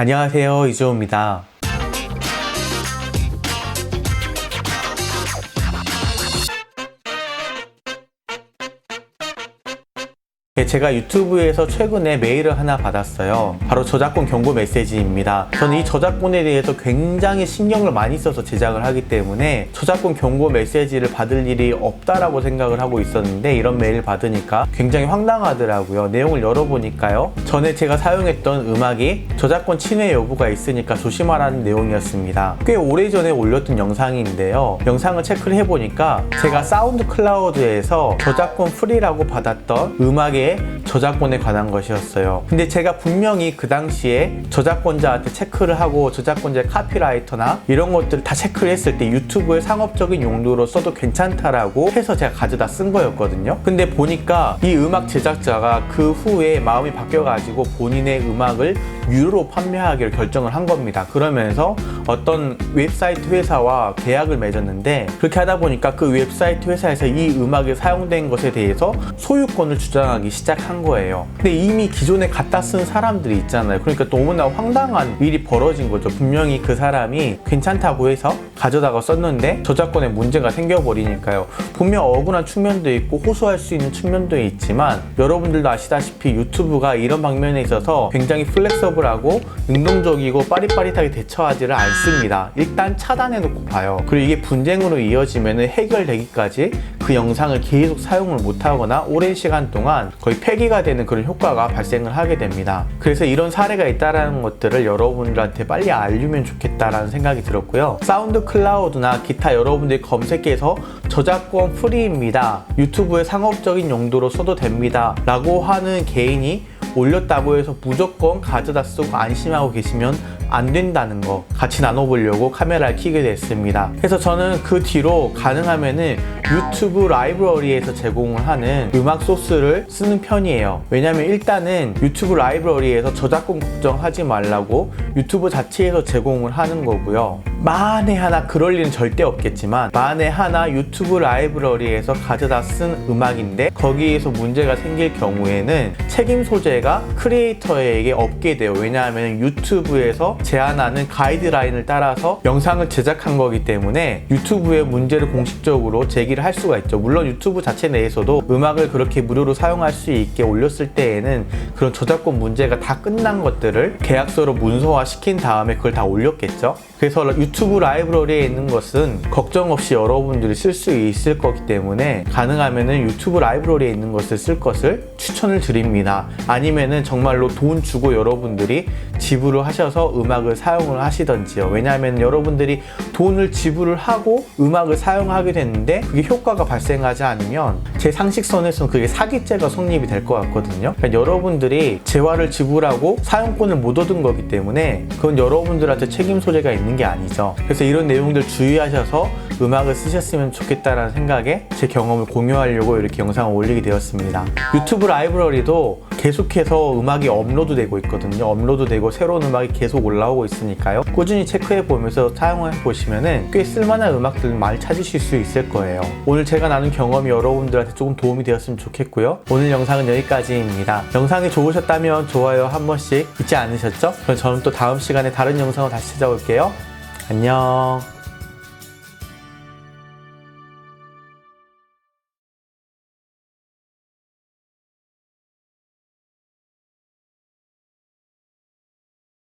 안녕하세요 이주호입니다. 제가 유튜브에서 최근에 메일을 하나 받았어요. 바로 저작권 경고 메시지입니다. 저는 이 저작권에 대해서 굉장히 신경을 많이 써서 제작을 하기 때문에 저작권 경고 메시지를 받을 일이 없다라고 생각을 하고 있었는데 이런 메일을 받으니까 굉장히 황당하더라고요. 내용을 열어보니까요. 전에 제가 사용했던 음악이 저작권 침해 여부가 있으니까 조심하라는 내용이었습니다. 꽤 오래전에 올렸던 영상인데요. 영상을 체크를 해보니까 제가 사운드 클라우드에서 저작권 프리라고 받았던 음악의 저작권에 관한 것이었어요. 근데 제가 분명히 그 당시에 저작권자한테 체크를 하고 저작권자의 카피라이터나 이런 것들을 다 체크를 했을 때 유튜브의 상업적인 용도로 써도 괜찮다라고 해서 제가 가져다 쓴 거였거든요. 근데 보니까 이 음악 제작자가 그 후에 마음이 바뀌어가지고 본인의 음악을 유료로 판매하기를 결정을 한 겁니다. 그러면서 어떤 웹사이트 회사와 계약을 맺었는데 그렇게 하다 보니까 그 웹사이트 회사에서 이 음악이 사용된 것에 대해서 소유권을 주장하기 시작한 거예요. 근데 이미 기존에 갖다 쓴 사람들이 있잖아요. 그러니까 너무나 황당한 일이 벌어진 거죠. 분명히 그 사람이 괜찮다고 해서 가져다가 썼는데 저작권에 문제가 생겨버리니까요. 분명 억울한 측면도 있고 호소할 수 있는 측면도 있지만 여러분들도 아시다시피 유튜브가 이런 방면에 있어서 굉장히 플렉서블하고 능동적이고 빠릿빠릿하게 대처하지를 않습니다. 일단 차단해놓고 봐요. 그리고 이게 분쟁으로 이어지면 해결되기까지 그 영상을 계속 사용을 못하거나 오랜 시간 동안 거의 폐기가 되는 그런 효과가 발생을 하게 됩니다. 그래서 이런 사례가 있다는 것들을 여러분들한테 빨리 알리면 좋겠다라는 생각이 들었고요. 사운드 클라우드나 기타 여러분들이 검색해서 저작권 프리입니다. 유튜브의 상업적인 용도로 써도 됩니다. 라고 하는 개인이 올렸다고 해서 무조건 가져다 쓰고 안심하고 계시면 안 된다는 거 같이 나눠보려고 카메라를 켜게 됐습니다. 그래서 저는 그 뒤로 가능하면은 유튜브 라이브러리에서 제공을 하는 음악 소스를 쓰는 편이에요. 왜냐면 일단은 유튜브 라이브러리에서 저작권 걱정하지 말라고 유튜브 자체에서 제공을 하는 거고요. 만에 하나 그럴 일은 절대 없겠지만 만에 하나 유튜브 라이브러리에서 가져다 쓴 음악인데 거기에서 문제가 생길 경우에는 책임 소재가 크리에이터에게 없게 돼요. 왜냐하면 유튜브에서 제안하는 가이드라인을 따라서 영상을 제작한 거기 때문에 유튜브의 문제를 공식적으로 제기를 할 수가 있죠. 물론 유튜브 자체 내에서도 음악을 그렇게 무료로 사용할 수 있게 올렸을 때에는 그런 저작권 문제가 다 끝난 것들을 계약서로 문서화 시킨 다음에 그걸 다 올렸겠죠. 그래서 유튜브 라이브러리에 있는 것은 걱정 없이 여러분들이 쓸 수 있을 거기 때문에 가능하면은 유튜브 라이브러리에 있는 것을 쓸 것을 추천을 드립니다. 아니면은 정말로 돈 주고 여러분들이 지불을 하셔서 음악을 사용을 하시던지요. 왜냐하면 여러분들이 돈을 지불을 하고 음악을 사용하게 됐는데 그게 효과가 발생하지 않으면 제 상식선에서는 그게 사기죄가 성립이 될 것 같거든요. 그러니까 여러분들이 재화를 지불하고 사용권을 못 얻은 거기 때문에 그건 여러분들한테 책임 소재가 있는 게 아니죠. 그래서 이런 내용들 주의하셔서 음악을 쓰셨으면 좋겠다라는 생각에 제 경험을 공유하려고 이렇게 영상을 올리게 되었습니다. 유튜브 라이브러리도 계속해서 음악이 업로드되고 있거든요. 업로드되고 새로운 음악이 계속 올라오고 있으니까요. 꾸준히 체크해 보면서 사용해 보시면은 꽤 쓸만한 음악들 많이 찾으실 수 있을 거예요. 오늘 제가 나눈 경험이 여러분들한테 조금 도움이 되었으면 좋겠고요. 오늘 영상은 여기까지입니다. 영상이 좋으셨다면 좋아요 한 번씩 잊지 않으셨죠? 그럼 저는 또 다음 시간에 다른 영상으로 다시 찾아올게요. 안녕.